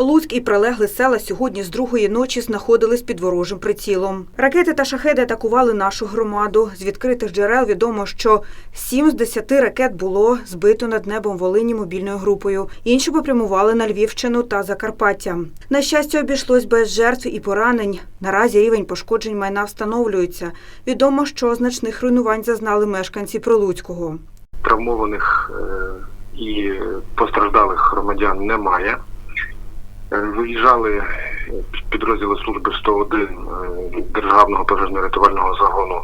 Луцьк і прилегли села сьогодні з другої ночі знаходились під ворожим прицілом. Ракети та шахеди атакували нашу громаду. З відкритих джерел відомо, що сім з десяти ракет було збито над небом Волині мобільною групою. Інші попрямували на Львівщину та Закарпаття. На щастя, обійшлось без жертв і поранень. Наразі рівень пошкоджень майна встановлюється. Відомо, що значних руйнувань зазнали мешканці Прилуцького. травмованих е, і постраждалих громадян немає. Е, Виїжджали підрозділи служби 101 е, Державного пожежно-рятувального загону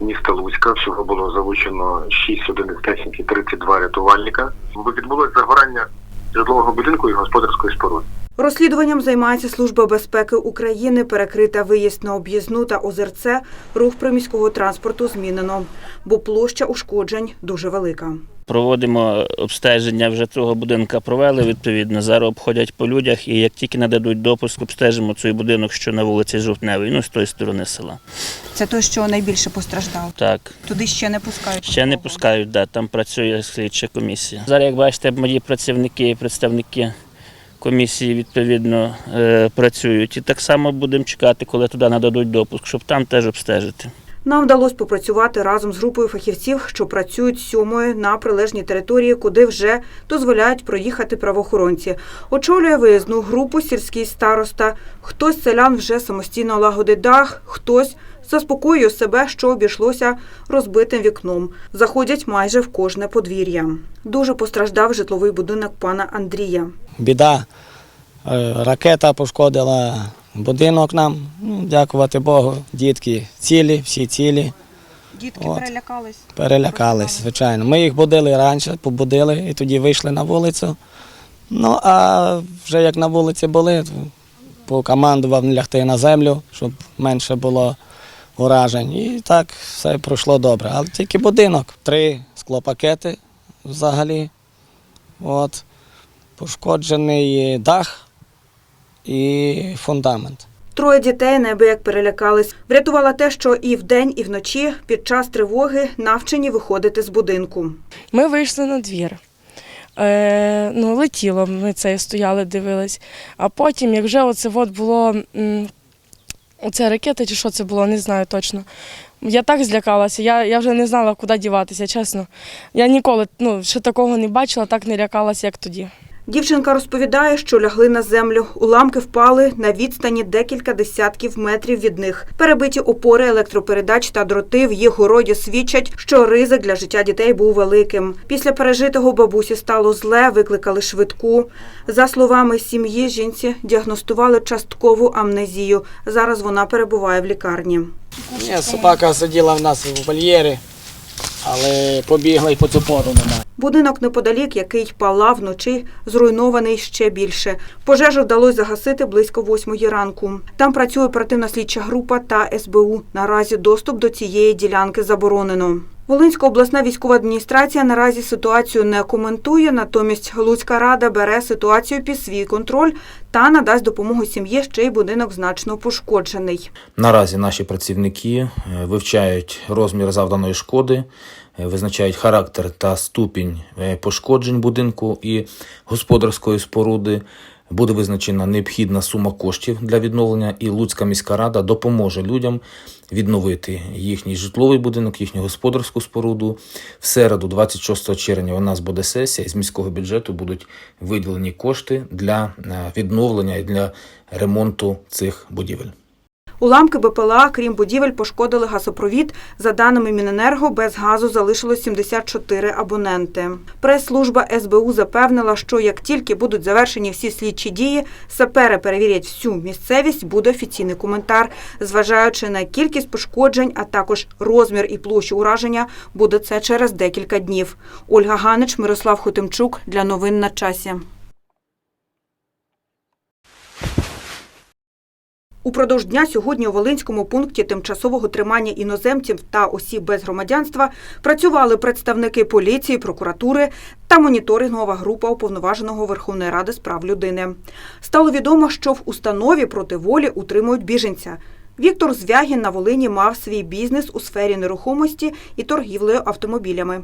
міста Луцька. Всього було залучено 6 одиниць техніки, 32 рятувальника. Відбулось загорання житлового будинку і господарської споруди. Розслідуванням займається Служба безпеки України. Перекрита виїзд на об'їзну та озерце. Рух приміського транспорту змінено, бо площа ушкоджень дуже велика. Проводимо обстеження вже цього будинка провели відповідно. Зараз обходять по людях, і як тільки нададуть допуск, обстежимо цей будинок, що на вулиці Жовтневій, ну з тої сторони села. Це той, що найбільше постраждав. Так, Туди ще не пускають. ще не пускають, да, там працює слідча комісія. Зараз, як бачите, мої працівники і представники комісії відповідно е, працюють. І так само будемо чекати, коли туди нададуть допуск, щоб там теж обстежити. Нам вдалося попрацювати разом з групою фахівців, що працюють сьомою на прилежній території, куди вже дозволяють проїхати правоохоронці. Очолює виїзну групу сільський староста. Хтось селян вже самостійно лагодить дах, хтось заспокоює себе, що обійшлося розбитим вікном. Заходять майже в кожне подвір'я. Дуже постраждав житловий будинок пана Андрія. біда. Е, Ракета пошкодила будинок нам. Ну, дякувати Богу, дітки цілі, всі цілі. Дітки От. перелякались. Перелякались, звичайно. Ми їх будили раніше, побудили і тоді вийшли на вулицю. Ну, а вже як на вулиці були, покомандував лягти на землю, щоб менше було уражень. І так все пройшло добре. Але тільки будинок. Три склопакети взагалі. От. Пошкоджений дах і фундамент. Троє дітей неабияк перелякались. Врятувала те, що і вдень, і вночі під час тривоги навчені виходити з будинку. Ми вийшли на двір. Е, ну, летіло, ми це стояли, дивились. А потім, як вже оце от було, оце ракета чи що це було, не знаю точно. Я так злякалася, я, я вже не знала, куди діватися, чесно. Я ніколи ну, ще такого не бачила, так не лякалася, як тоді. Дівчинка розповідає, що лягли на землю. Уламки впали на відстані декілька десятків метрів від них. Перебиті опори електропередач та дроти в їх городі свідчать, що ризик для життя дітей був великим. Після пережитого бабусі стало зле, викликали швидку. За словами сім'ї, жінці діагностували часткову амнезію. Зараз вона перебуває в лікарні. Собака сиділа в нас в вольєрі, але побігла і по цю пору немає. Будинок неподалік, який палав вночі, зруйнований ще більше. Пожежу вдалося загасити близько восьмої ранку. Там працює оперативна слідча група та СБУ. Наразі доступ до цієї ділянки заборонено. Волинська обласна військова адміністрація наразі ситуацію не коментує, натомість Луцька рада бере ситуацію під свій контроль та надасть допомогу сім'ї, ще й будинок значно пошкоджений. Наразі наші працівники е, вивчають розмір завданої шкоди, визначають характер та ступінь е, пошкоджень будинку і господарської споруди. Буде визначена необхідна сума коштів для відновлення, і Луцька міська рада допоможе людям відновити їхній житловий будинок, їхню господарську споруду. В середу, 26 червня, у нас буде сесія. З міського бюджету будуть виділені кошти для е, відновлення і для ремонту цих будівель. Уламки БПЛА, крім будівель, пошкодили газопровід. За даними Міненерго, без газу залишилось 74 абоненти. Прес-служба СБУ запевнила, що як тільки будуть завершені всі слідчі дії, сапери перевірять всю місцевість, буде офіційний коментар. Зважаючи на кількість пошкоджень, а також розмір і площу ураження, буде це через декілька днів. Ольга Ганич, Мирослав Хотимчук для новин на часі. Упродовж дня сьогодні у Волинському пункті тимчасового тримання іноземців та осіб без громадянства працювали представники поліції, прокуратури та моніторингова група уповноваженого Верховної Ради з прав людини. Стало відомо, що в установі проти волі утримують біженця. Віктор Звягін на Волині мав свій бізнес у сфері нерухомості і торгівлею автомобілями.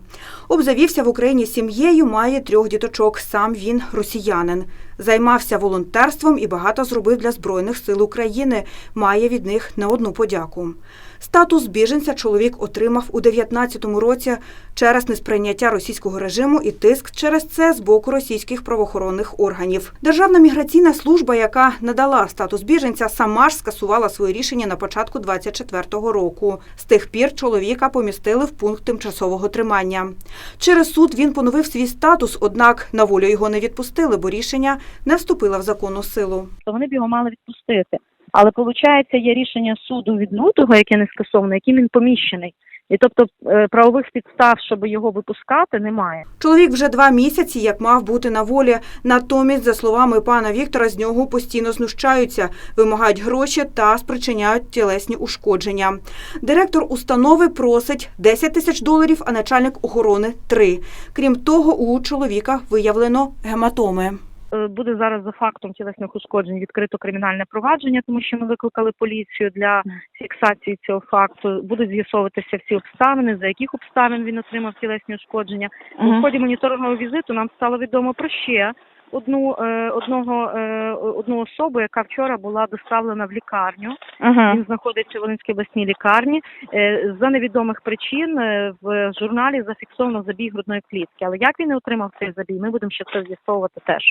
Обзавівся в Україні сім'єю, має трьох діточок. Сам він росіянин. Займався волонтерством і багато зробив для Збройних сил України. Має від них не одну подяку. Статус біженця чоловік отримав у 19-му році через несприйняття російського режиму і тиск через це з боку російських правоохоронних органів. Державна міграційна служба, яка надала статус біженця, сама ж скасувала своє рішення на початку 24-го року. З тих пір чоловіка помістили в пункт тимчасового тримання. Через суд він поновив свій статус, однак на волю його не відпустили, бо рішення не вступило в законну силу. вони б його мали відпустити. Але виходить, є рішення суду від яке не скасоване, яким він поміщений. І тобто е, правових підстав, щоб його випускати, немає. Чоловік вже два місяці, як мав бути на волі. Натомість, за словами пана Віктора, з нього постійно знущаються, вимагають гроші та спричиняють тілесні ушкодження. Директор установи просить 10 тисяч доларів, а начальник охорони – 3. Крім того, у чоловіка виявлено гематоми. Е, Буде зараз за фактом тілесних ушкоджень відкрито кримінальне провадження, тому що ми викликали поліцію для фіксації цього факту. Будуть з'ясовуватися всі обставини, за яких обставин він отримав тілесні ушкодження. У ході моніторного візиту нам стало відомо про ще одну е, одного е, одну особу, яка вчора була доставлена в лікарню. Він знаходиться в Волинській обласній лікарні. Е, За невідомих причин в журналі зафіксовано забій грудної клітки. Але як він не отримав цей забій, ми будемо ще це з'ясовувати теж.